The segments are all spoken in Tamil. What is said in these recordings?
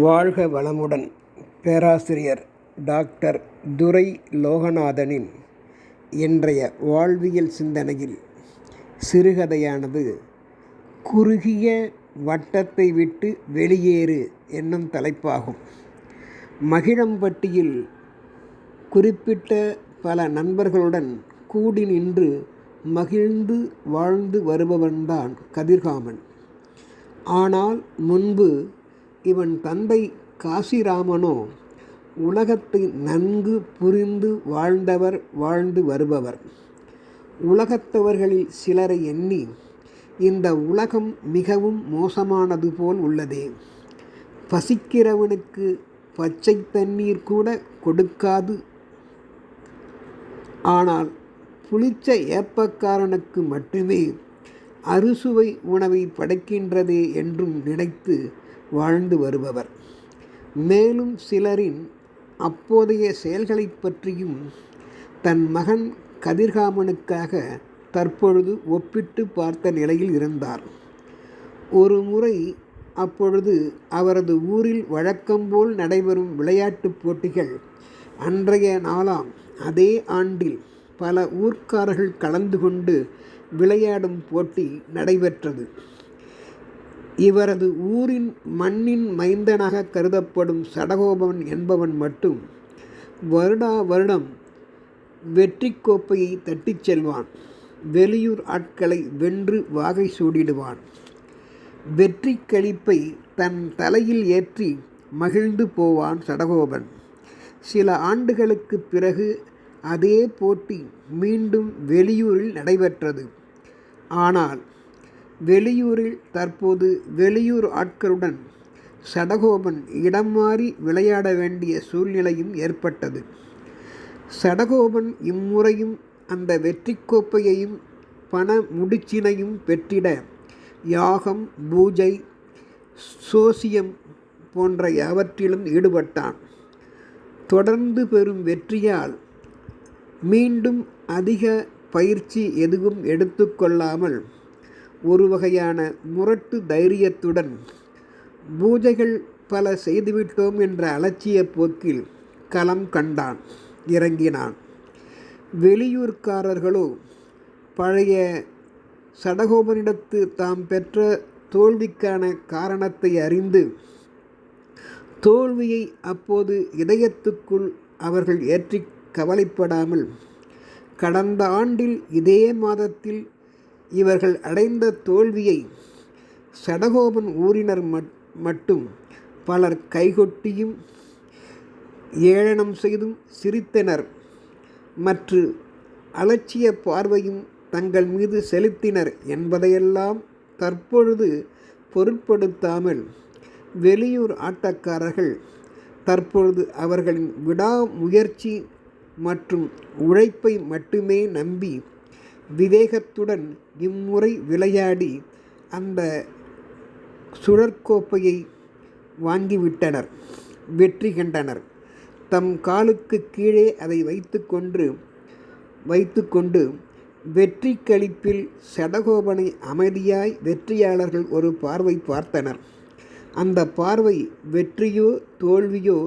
வாழ்க வளமுடன் பேராசிரியர் டாக்டர் துரை லோகநாதனின் இன்றைய வாழ்வியல் சிந்தனையில் சிறுகதையானது குறுகிய வட்டத்தை விட்டு வெளியேறு என்னும் தலைப்பாகும். மகிழம்பட்டியில் குறிப்பிட்ட பல நண்பர்களுடன் கூடி நின்று மகிழ்ந்து வாழ்ந்து வருபவன்தான் கதிர்காமன். ஆனால் முன்பு இவன் தந்தை காசிராமனோ உலகத்தை நன்கு புரிந்து வாழ்ந்தவர் வாழ்ந்து வருபவர். உலகத்தவர்களில் சிலரை எண்ணி இந்த உலகம் மிகவும் மோசமானது போல் உள்ளதே. பசிக்கிறவனுக்கு பச்சை தண்ணீர் கூட கொடுக்காது. ஆனால் புளிச்ச ஏப்பக்காரனுக்கு மட்டுமே அறுசுவை உணவை படைக்கின்றதே என்றும் நினைத்து வாழ்ந்து வருபவர். மேலும் சிலரின் அப்போதைய செயல்களைப் பற்றியும் தன் மகன் கதிர்காமனுக்காக தற்பொழுது ஒப்பிட்டு பார்த்த நிலையில் இருந்தார். ஒரு முறை அப்பொழுது அவரது ஊரில் வழக்கம்போல் நடைபெறும் விளையாட்டுப் போட்டிகள் அன்றைய நாளாம் அதே ஆண்டில் பல ஊர்க்காரர்கள் கலந்து கொண்டு விளையாடும் போட்டி நடைபெற்றது. இவரது ஊரின் மண்ணின் மைந்தனாக கருதப்படும் சடகோபன் என்பவன் மட்டும் வருடா வருடம் வெற்றி கோப்பையை தட்டிச் செல்வான். வெளியூர் ஆட்களை வென்று வாகை சூடிடுவான். வெற்றி கழிப்பை தன் தலையில் ஏற்றி மகிழ்ந்து போவான் சடகோபன். சில ஆண்டுகளுக்கு பிறகு அதே போட்டி மீண்டும் வெளியூரில் நடைபெற்றது. ஆனால் வெளியூரில் தற்போது வெளியூர் ஆட்களுடன் சடகோபன் இடம் மாறி விளையாட வேண்டிய சூழ்நிலையும் ஏற்பட்டது. சடகோபன் இம்முறையும் அந்த வெற்றி கோப்பையையும் பண முடிச்சினையும் பெற்றிட யாகம் பூஜை சோசியம் போன்ற யாவற்றிலும் ஈடுபட்டான். தொடர்ந்து பெறும் வெற்றியால் மீண்டும் அதிக பயிற்சி எதுவும் எடுத்துக்கொள்ளாமல் ஒரு வகையான முரட்டு தைரியத்துடன் பூஜைகள் பல செய்துவிட்டோம் என்ற அலட்சிய போக்கில் களம் கண்டான் இறங்கினான். வெளியூர்காரர்களோ பழைய சடகோபனிடத்து தாம் பெற்ற தோல்விக்கான காரணத்தை அறிந்து தோல்வியை அப்போது இதயத்துக்குள் அவர்கள் ஏற்றி கவலைப்படாமல் கடந்த ஆண்டில் இதே மாதத்தில் இவர்கள் அடைந்த தோல்வியை சடகோபன் ஊரினர் மட்டும் பலர் கைகொட்டியும் ஏளனம் செய்தும் சிரித்தனர். மற்ற அலட்சிய பார்வையும் தங்கள் மீது செலுத்தினர் என்பதையெல்லாம் தற்பொழுது பொருட்படுத்தாமல் வெளியூர் ஆட்டக்காரர்கள் தற்பொழுது அவர்களின் விடாமுயற்சி மற்றும் உழைப்பை மட்டுமே நம்பி விவேகத்துடன் இம்முறை விளையாடி அந்த சுழற்கோப்பையை வாங்கிவிட்டனர் வெற்றி கண்டனர். தம் காலுக்கு கீழே அதை வைத்துக்கொண்டு வைத்துக்கொண்டு வெற்றி கழிப்பில் சடகோபனை அமைதியாய் வெற்றியாளர்கள் ஒரு பார்வை பார்த்தனர். அந்த பார்வை வெற்றியோ தோல்வியோ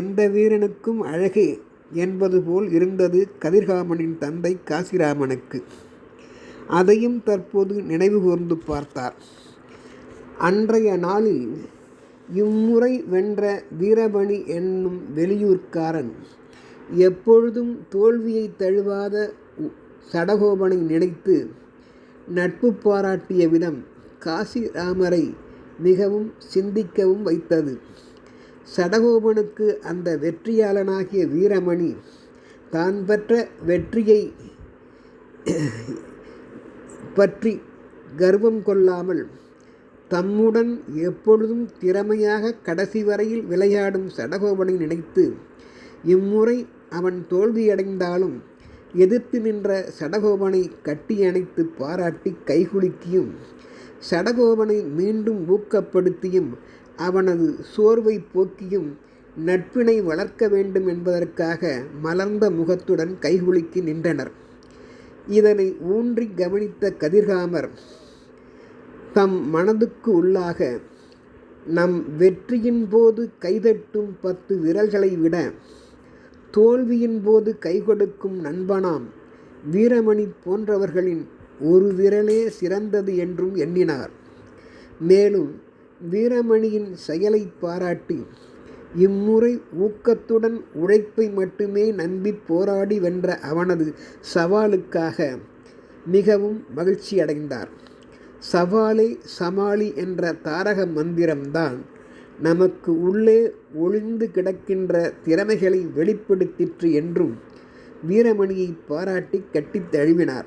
எந்த வீரனுக்கும் அழகு என்பது போல் இருந்தது கதிர்காமனின் தந்தை காசிராமனுக்கு. அதையும் தற்போது நினைவு கூர்ந்து பார்த்தார். அன்றைய நாளில் இம்முறை வென்ற வீரபணி என்னும் வெளியூர்க்காரன் எப்பொழுதும் தோல்வியை தழுவாத சடகோபனை நினைத்து நட்பு பாராட்டிய விதம் காசிராமரை மிகவும் சிந்திக்கவும் வைத்தது. சடகோபனுக்கு அந்த வெற்றியாளனாகிய வீரமணி தான் பெற்ற வெற்றியை பற்றி கர்வம் கொள்ளாமல் தம்முடன் எப்பொழுதும் திறமையாக கடைசி வரையில் விளையாடும் சடகோபனை நினைத்து இம்முறை அவன் தோல்வியடைந்தாலும் எதிர்த்து நின்ற சடகோபனை கட்டி அணைத்து பாராட்டி கைகுலுக்கியும் சடகோபனை மீண்டும் ஊக்கப்படுத்தியும் அவனது சோர்வை போக்கியும் நட்பினை வளர்க்க வேண்டும் என்பதற்காக மலர்ந்த முகத்துடன் கைகுலுக்கி நின்றனர். இதனை ஊன்றி கவனித்த கதிர்காமர் தம் மனதுக்கு உள்ளாக நம் வெற்றியின் போது கைதட்டும் பத்து விரல்களை விட தோல்வியின் போது கை கொடுக்கும் நண்பனாம் வீரமணி போன்றவர்களின் ஒரு விரலே சிறந்தது என்றும் எண்ணினார். மேலும் வீரமணியின் செயலை பாராட்டி இம்முறை ஊக்கத்துடன் உழைப்பை மட்டுமே நம்பி போராடி வென்ற அவனது சவாலுக்காக மிகவும் மகிழ்ச்சி அடைந்தார். சவாலே சமாளி என்ற தாரக மந்திரம்தான் நமக்கு உள்ளே ஒளிந்து கிடக்கின்ற திறமைகளை வெளிப்படுத்திற்று என்றும் வீரமணியை பாராட்டி கட்டித் தழுவினார்.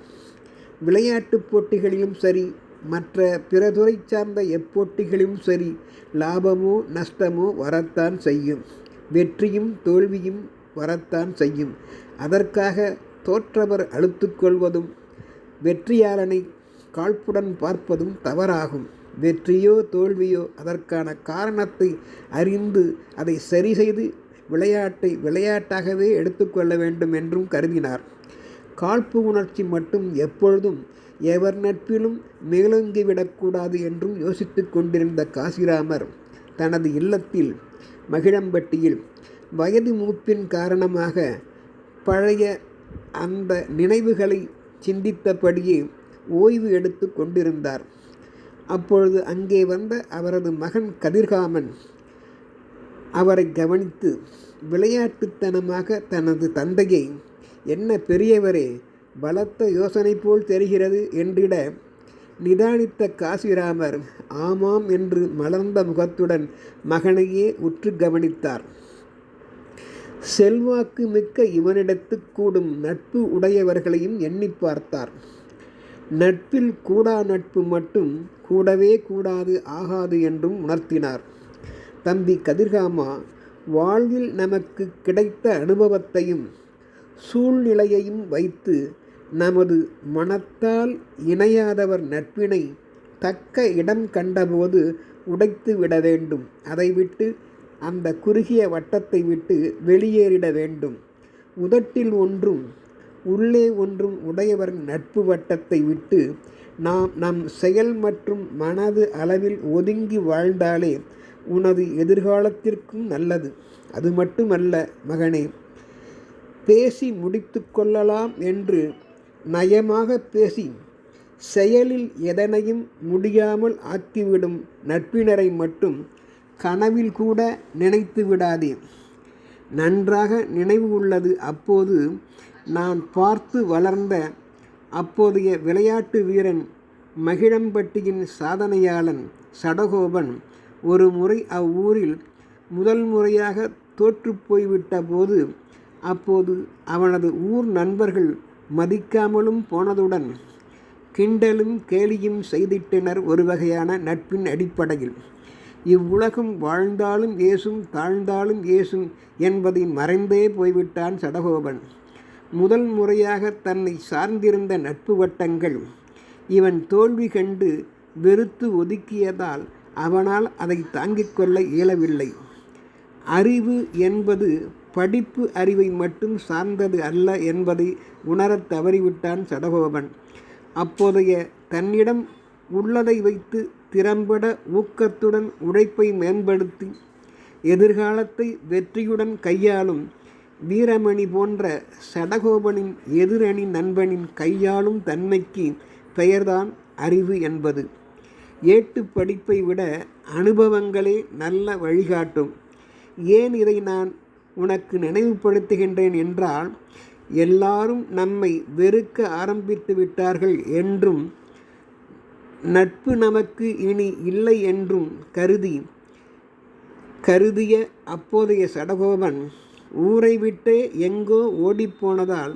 விளையாட்டுப் போட்டிகளிலும் சரி மற்ற பிற துறை சார்ந்த எப்போட்டிகளிலும் சரி லாபமோ நஷ்டமோ வரத்தான் செய்யும். வெற்றியும் தோல்வியும் வரத்தான் செய்யும். அதற்காக தோற்றவர் அழுத்துக்கொள்வதும் வெற்றியாளனை காழ்ப்புடன் பார்ப்பதும் தவறாகும். வெற்றியோ தோல்வியோ அதற்கான காரணத்தை அறிந்து அதை சரி செய்து விளையாட்டை விளையாட்டாகவே எடுத்துக்கொள்ள வேண்டும் என்றும் கருதினார். காழ்ப்பு உணர்ச்சி மட்டும் எப்பொழுதும் எவர் நட்பிலும் மேலோங்கிவிடக்கூடாது என்றும் யோசித்து கொண்டிருந்த காசிராமர் தனது இல்லத்தில் மகிழம்பட்டியில் வயது மூப்பின் காரணமாக பழைய அந்த நினைவுகளை சிந்தித்தபடியே ஓய்வு எடுத்து கொண்டிருந்தார். அப்பொழுது அங்கே வந்த அவரது மகன் கதிர்காமன் அவரை கவனித்து விளையாட்டுத்தனமாக தனது தந்தையை என்ன பெரியவரே பலத்த யோசனை போல் தெரிகிறது என்றிட நிதானித்த காசிராமர் ஆமாம் என்று மலர்ந்த முகத்துடன் மகனையே உற்று கவனித்தார். செல்வாக்கு மிக்க இவனிடத்து கூடும் நட்பு உடையவர்களையும் எண்ணி பார்த்தார். நட்பில் கூடா நட்பு மட்டும் கூடவே கூடாது ஆகாது என்றும் உணர்த்தினார். தம்பி கதிர்காமா வாழ்வில் நமக்கு கிடைத்த அனுபவத்தையும் சூழ்நிலையையும் வைத்து நமது மனத்தால் இணையாதவர் நட்பினை தக்க இடம் கண்டபோது உடைத்து விட வேண்டும். அதை விட்டு அந்த குறுகிய வட்டத்தை விட்டு வெளியேறிட வேண்டும். உதட்டில் ஒன்றும் உள்ளே ஒன்றும் உடையவர் நட்பு வட்டத்தை விட்டு நாம் நம் செயல் மற்றும் மனது அளவில் ஒதுங்கி வாழ்ந்தாலே உனது எதிர்காலத்திற்கும் நல்லது. அது மட்டுமல்ல மகனே பேசி முடித்து கொள்ளலாம் என்று நயமாக பேசி செயலில் எதனையும் முடியாமல் ஆக்கிவிடும் நட்பினரை மட்டும் கனவில் கூட நினைத்து விடாதே. நன்றாக நினைவு உள்ளது. அப்போது நான் பார்த்து வளர்ந்த அப்போதைய விளையாட்டு வீரன் மகிழம்பட்டியின் சாதனையாளன் சடகோபன் ஒரு முறை அவ்வூரில் முதல் முறையாக தோற்று போய்விட்ட போது அப்போது அவனது ஊர் நண்பர்கள் மதிக்காமலும் போனதுடன் கிண்டலும் கேலியும் செய்திட்டனர் ஒரு வகையான நட்பின் அடிப்படையில். இவ்வுலகம் வாழ்ந்தாலும் ஏசும் தாழ்ந்தாலும் ஏசும் என்பதை மறைந்தே போய்விட்டான் சடகோபன். முதல் முறையாக தன்னை சார்ந்திருந்த நட்பு வட்டங்கள் இவன் தோல்வி கண்டு வெறுத்து ஒதுக்கியதால் அவனால் அதை தாங்கிக் கொள்ள இயலவில்லை. அறிவு என்பது படிப்பு அறிவை மட்டும் சார்ந்தது அல்ல என்பதை உணரத் தவறிவிட்டான் சடகோபன். அப்போதைய தன்னிடம் உள்ளதை வைத்து திறம்பட ஊக்கத்துடன் உழைப்பை மேம்படுத்தி எதிர்காலத்தை வெற்றியுடன் கையாளும் வீரமணி போன்ற சடகோபனின் எதிரணி நண்பனின் கையாளும் தன்மைக்கு பெயர்தான் அறிவு என்பது. ஏட்டு படிப்பை விட அனுபவங்களே நல்ல வழிகாட்டும். ஏன் இதை நான் உனக்கு நினைவுபடுத்துகின்றேன் என்றால் எல்லாரும் நம்மை வெறுக்க ஆரம்பித்து விட்டார்கள் என்றும் நட்பு நமக்கு இனி இல்லை என்றும் கருதி கருதிய அப்போதைய சடகோபன் ஊரை விட்டே எங்கோ ஓடிப்போனதால்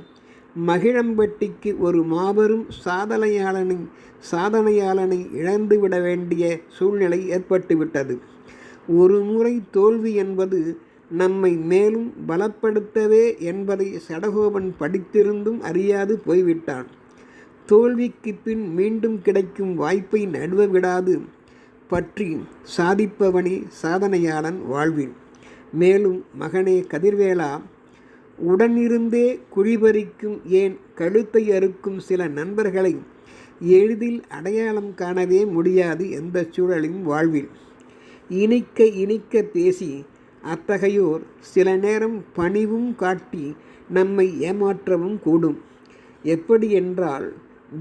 மகிழம்பட்டிக்கு ஒரு மாபெரும் சாதனையாளனை சாதனையாளனை இழந்துவிட வேண்டிய சூழ்நிலை ஏற்பட்டுவிட்டது. ஒரு முறை தோல்வி என்பது நம்மை மேலும் பலப்படுத்தவே என்பதை சடகோபன் படித்திருந்தும் அறியாது போய்விட்டான். தோல்விக்கு பின் மீண்டும் கிடைக்கும் வாய்ப்பை நடுவ விடாது பற்றி சாதிப்பவனே சாதனையாளன் வாழ்வில் மேலும் மகனே கதிர்வேலா உடனிருந்தே குழிபறிக்கும் ஏன் கழுத்தை அறுக்கும் சில நண்பர்களை எளிதில் அடையாளம் காணவே முடியாது எந்த சூழலின் வாழ்வில். இனிக்க இனிக்க பேசி அத்தகையோர் சில நேரம் பணிவும் காட்டி நம்மை ஏமாற்றவும் கூடும். எப்படி என்றால்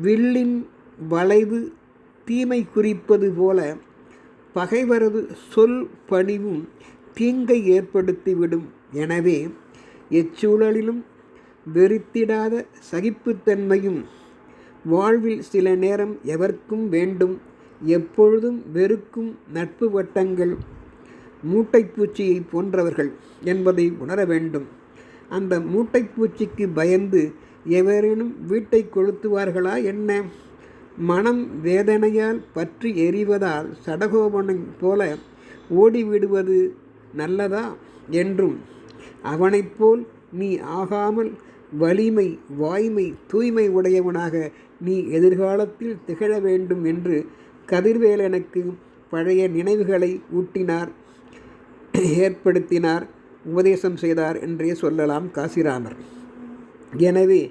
வில்லின் வளைவு தீமை குறிப்பது போல பகைவரது சொல் பணிவும் தீங்கை ஏற்படுத்திவிடும். எனவே எச்சூழலிலும் வெறுத்திடாத சகிப்புத்தன்மையும் வாழ்வில் சில நேரம் எவர்க்கும் வேண்டும். எப்பொழுதும் வெறுக்கும் நட்பு வட்டங்கள் மூட்டைப்பூச்சியை போன்றவர்கள் என்பதை உணர வேண்டும். அந்த மூட்டைப்பூச்சிக்கு பயந்து எவரேனும் வீட்டை கொளுத்துவார்களா என்ன? மனம் வேதனையால் பற்றி எறிவதால் சடகோபனை போல ஓடிவிடுவது நல்லதா என்றும் அவனைப்போல் நீ ஆகாமல் வலிமை வாய்மை தூய்மை உடையவனாக நீ எதிர்காலத்தில் திகழ வேண்டும் என்று கதிர்வேலனுக்கு பழைய நினைவுகளை ஊட்டினார் ஏற்படுத்தினார் உபதேசம் செய்தார் என்றே சொல்லலாம் காசிராமர். எனவே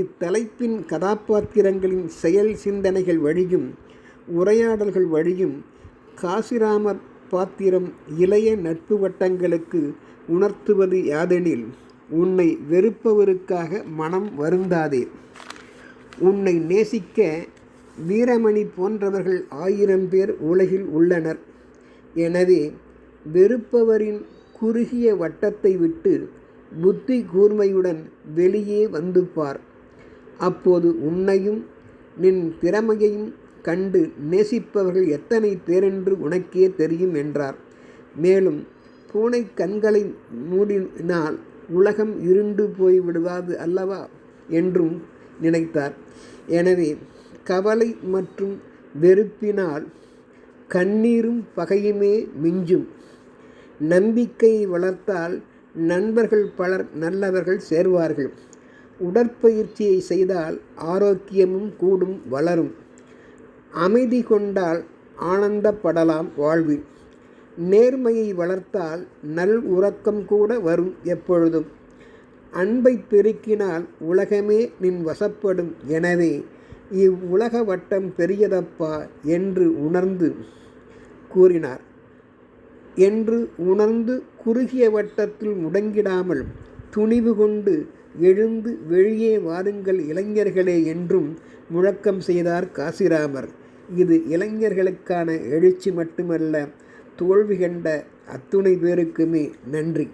இத்தலைப்பின் கதாபாத்திரங்களின் செயல் சிந்தனைகள் வழியும் உரையாடல்கள் வழியும் காசிராமர் பாத்திரம் இளைய நட்பு வட்டங்களுக்கு உணர்த்துவது யாதெனில் உன்னை வெறுப்பவருக்காக மனம் வருந்தாதே. உன்னை நேசிக்க வீரமணி போன்றவர்கள் ஆயிரம் பேர் உலகில் உள்ளனர். எனவே வெறுப்பவரின் குறுகிய வட்டத்தை விட்டு புத்தி கூர்மையுடன் வெளியே வந்து பார். அப்போது உன்னையும் நின் திறமையையும் கண்டு நேசிப்பவர்கள் எத்தனை பேரென்று உனக்கே தெரியும் என்றார். மேலும் பூனை கண்களை மூடினால் உலகம் இருண்டு போய் விடுவாது அல்லவா? என்றும் நினைத்தார். எனவே கவலை மற்றும் வெறுப்பினால் கண்ணீரும் பகையுமே மிஞ்சும். நம்பிக்கையை வளர்த்தால் நண்பர்கள் பலர் நல்லவர்கள் சேர்வார்கள். உடற்பயிற்சியை செய்தால் ஆரோக்கியமும் கூடும் வளரும். அமைதி கொண்டால் ஆனந்தப்படலாம் வாழ்வில். நேர்மையை வளர்த்தால் நல் உறக்கம் கூட வரும் எப்பொழுதும். அன்பை பெருக்கினால் உலகமே நின் வசப்படும். எனவே இவ்வுலக வட்டம் பெரியதப்பா என்று உணர்ந்து கூறினார். என்று உணர்ந்து குறுகிய வட்டத்தில் முடங்கிடாமல் துணிவு கொண்டு எழுந்து வெளியே வாருங்கள் இளைஞர்களே என்றும் முழக்கம் செய்தார் காசிராமர். இது இளைஞர்களுக்கான எழுச்சி மட்டுமல்ல தோல்வி கண்ட அத்துணை பேருக்குமே நன்றி.